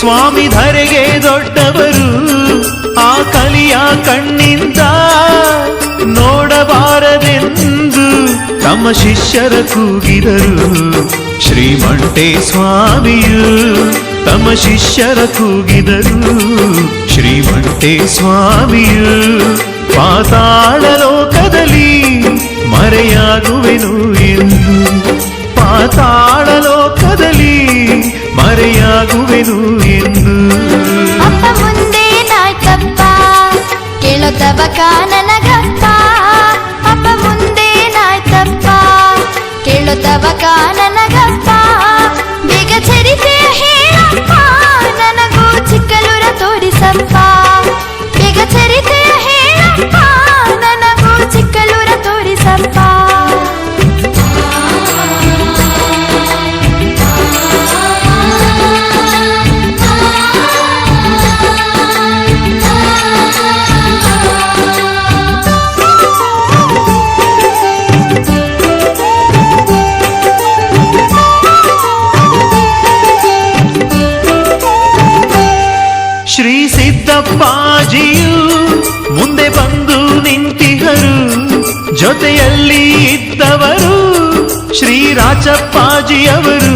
ಸ್ವಾಮಿ ಧರೆಗೆ ದೊಡ್ಡವರು, ಆ ಕಲಿಯ ಕಣ್ಣಿಂದ ನೋಡಬಾರದೆಂದು ತಮ್ಮ ಶಿಷ್ಯರ ಕೂಗಿದರು. ಶ್ರೀಮಂಟೆ ಸ್ವಾಮಿಯು ತಮ್ಮ ಶಿಷ್ಯರ ಕೂಗಿದರು. ಶ್ರೀಮಂಟೆ ಸ್ವಾಮಿಯು ಪಾತಾಳ ಲೋಕದಲ್ಲಿ ಮರೆಯಾಗುವೆನು ಎಂದು ಪಾತಾಳ ಲೋಕದಲ್ಲಿ ಮರೆಯಾಗುವೆನು ಎಂದು ಜೊತೆಯಲ್ಲಿ ಇದ್ದವರು ಶ್ರೀ ರಾಚಪ್ಪಾಜಿಯವರು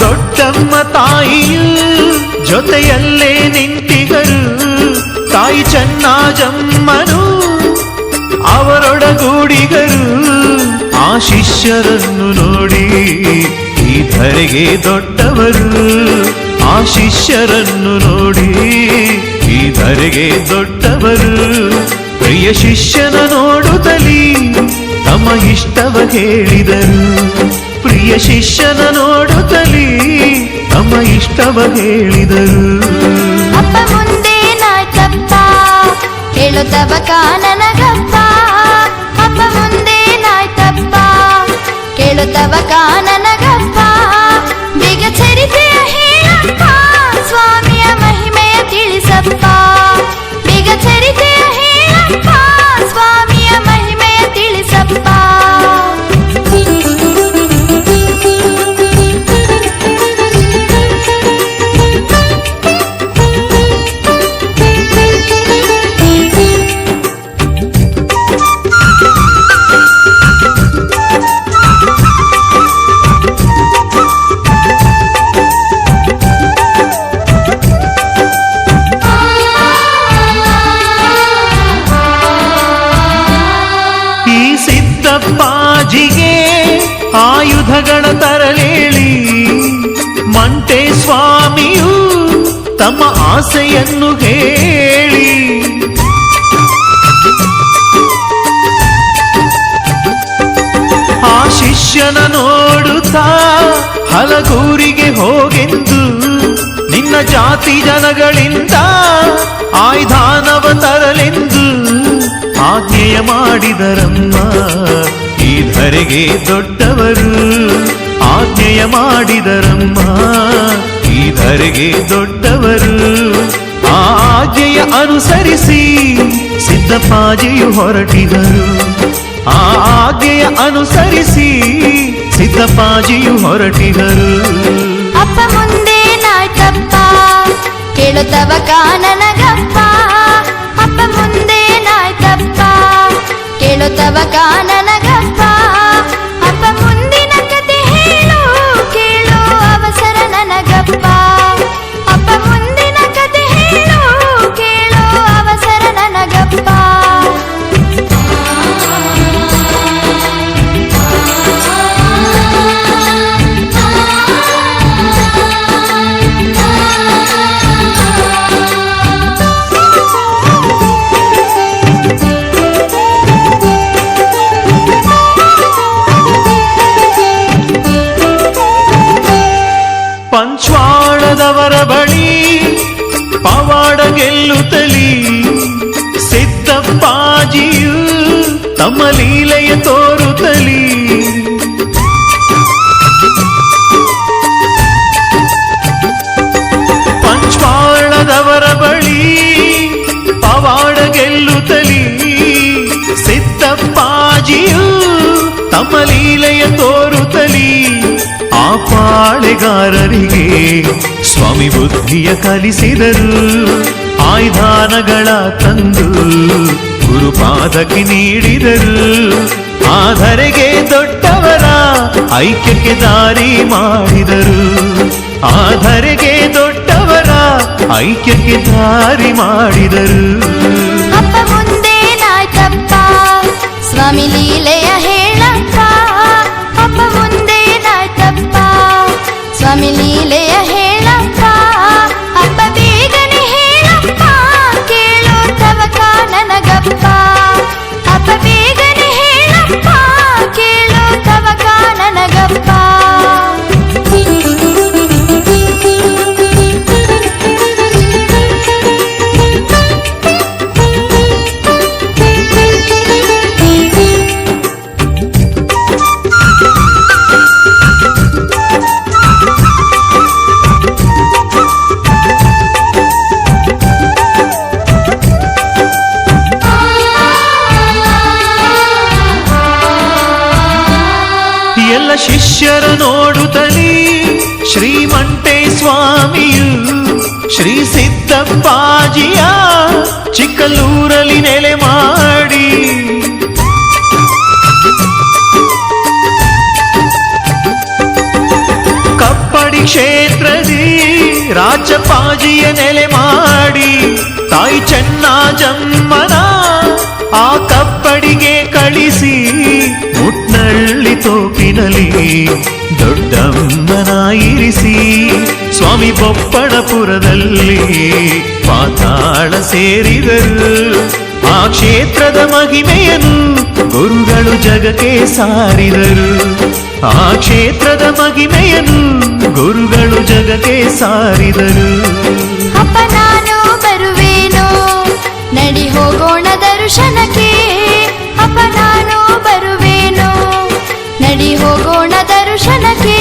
ದೊಡ್ಡಮ್ಮ ತಾಯಿಯು ಜೊತೆಯಲ್ಲೇ ನಿಂತಿಗರು. ತಾಯಿ ಚೆನ್ನಾಜಮ್ಮನು ಅವರೊಡಗೂಡಿಗರು. ಆ ಶಿಷ್ಯರನ್ನು ನೋಡಿ ಈ ಧರೆಗೆ ದೊಡ್ಡವರು. ಆ ಶಿಷ್ಯರನ್ನು ನೋಡಿ ಈ ಧರೆಗೆ ದೊಡ್ಡವರು, ಪ್ರಿಯ ಶಿಷ್ಯನ ನೋಡುತ್ತಲೀ ತಮ್ಮ ಇಷ್ಟವ ಹೇಳಿದರು. ಪ್ರಿಯ ಶಿಷ್ಯನ ನೋಡುತ್ತಲೀ ತಮ್ಮ ಇಷ್ಟವ ಹೇಳಿದರು. ಅಪ್ಪ ಮುಂದೇನಾಯ್ತಪ್ಪ ಹೇಳುತ್ತವ ಕಾನನಗಪ್ಪ ಸ್ವಾಮಿಯು ತಮ್ಮ ಆಸೆಯನ್ನು ಹೇಳಿ. ಆ ಶಿಷ್ಯನ ನೋಡುತ್ತಾ ಹಲಗೂರಿಗೆ ಹೋಗೆಂದು ನಿನ್ನ ಜಾತಿ ಜನಗಳಿಂದ ಆಯ್ದಾನವ ತರಲೆಂದು ಆಜ್ಞೆಯ ಮಾಡಿದರಮ್ಮ, ಈ ಧರೆಗೆ ದೊಡ್ಡವರು. ಆಜ್ಞೆಯ ಮಾಡಿದರಮ್ಮ. ಈ ಧರೆಗೆ ದೊಡ್ಡವರು ಆಜ್ಞೆಯ ಅನುಸರಿಸಿ ಸಿದ್ದಪ್ಪಾಜಿಯು ಹೊರಟಿದರು. ಆ ಆಜ್ಞೆಯ ಅನುಸರಿಸಿ ಸಿದ್ದಪ್ಪಾಜಿಯು ಹೊರಟಿದರು. ಅಪ್ಪ ಮುಂದೆ ಮುಂದೇನಾಯ್ತಪ್ಪ ಕೇಳುತ್ತವ ಕಾನನಗಪ್ಪ. ಅಪ್ಪ ಮುಂದೆ ಮುಂದೇನಾಯ್ತಪ್ಪ ಕೇಳುತ್ತವ ಕಾನನಗಪ್ಪ. ತಮ್ಮ ಲೀಲೆಯ ತೋರುತ್ತಲಿ ಪಂಚ್ವಾಳದವರ ಬಳಿ ಪವಾಡ ಗೆಲ್ಲುತ್ತಲಿ ಸಿದ್ದಪ್ಪಾಜಿಯು ತಮ್ಮ ಲೀಲೆಯ ತೋರುತ್ತಲಿ ಆ ಪಾಳೆಗಾರರಿಗೆ ಸ್ವಾಮಿ ಬುದ್ಧಿಯ ಕಲಿಸಿದರು. ಆಯುಧಾನಗಳ ತಂದು ಗುರುಪಾದಕ್ಕೆ ನೀಡಿದರು ಆಧರೆಗೆ ದೊಡ್ಡವರ ಐಕ್ಯಕ್ಕೆ ದಾರಿ ಮಾಡಿದರು ಆಧರೆಗೆ ದೊಡ್ಡವರ ಐಕ್ಯಕ್ಕೆ ದಾರಿ ಮಾಡಿದರು ಅಪ್ಪ ಮುಂದೇನಾಯ್ತಪ್ಪ ಸ್ವಾಮಿ ಲೀಲೆಯ ಹೇಳಪ್ಪ ಅಪ್ಪ ಮುಂದೇನಾಯ್ತಪ್ಪ ಸ್ವಾಮಿ ಲೀಲೆಯ ನನಗಪ್ಪ ಶಿಷ್ಯರ ನೋಡುತ್ತಲೀ ಶ್ರೀಮಂಟೆ ಸ್ವಾಮಿಯು ಶ್ರೀ ಸಿದ್ದಪ್ಪಾಜಿಯ ಚಿಕ್ಕಲ್ಲೂರಲ್ಲಿ ನೆಲೆ ಮಾಡಿ. ಕಪ್ಪಡಿ ಕ್ಷೇತ್ರದಿ ರಾಜಪಾಜಿಯ ನೆಲೆ ಮಾಡಿ. ತಾಯಿ ಚೆನ್ನಜಮ್ಮನ ಆ ತೋಪಿನಲ್ಲಿ ದೊಡ್ಡಮ್ಮನ ಸ್ವಾಮಿ ಬೊಪ್ಪಣಪುರದಲ್ಲಿ ಪಾತಾಳ ಸೇರಿದರು. ಆ ಕ್ಷೇತ್ರದ ಮಹಿಮೆಯನ್ನು ಗುರುಗಳು ಜಗಕ್ಕೆ ಸಾರಿದರು. ಆ ಕ್ಷೇತ್ರದ ಮಹಿಮೆಯನ್ನು ಗುರುಗಳು ಜಗಕ್ಕೆ ಸಾರಿದರು. ಹೋಗೋಣ ದರ್ಶನಕ್ಕೆ.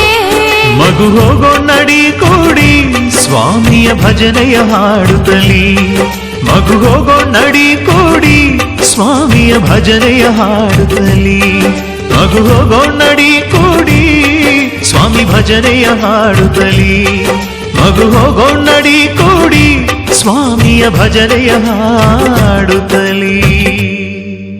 ಮಗು ಹೋಗೋ ನಡಿ ಕೂಡಿ, ಸ್ವಾಮಿಯ ಭಜನೆಯ ಹಾಡುತ್ತಲಿ. ಮಗು ಹೋಗೋ ನಡಿ ಕೂಡಿ, ಸ್ವಾಮಿಯ ಭಜನೆಯ ಹಾಡುತ್ತಲಿ. ಮಗು ಹೋಗೋ ನಡಿ ಕೂಡಿ, ಸ್ವಾಮಿ ಭಜನೆಯ ಹಾಡುತ್ತಲಿ. ಮಗು ಹೋಗೋ ನಡಿ ಕೂಡಿ, ಸ್ವಾಮಿಯ ಭಜನೆಯ ಹಾಡುತ್ತಲಿ.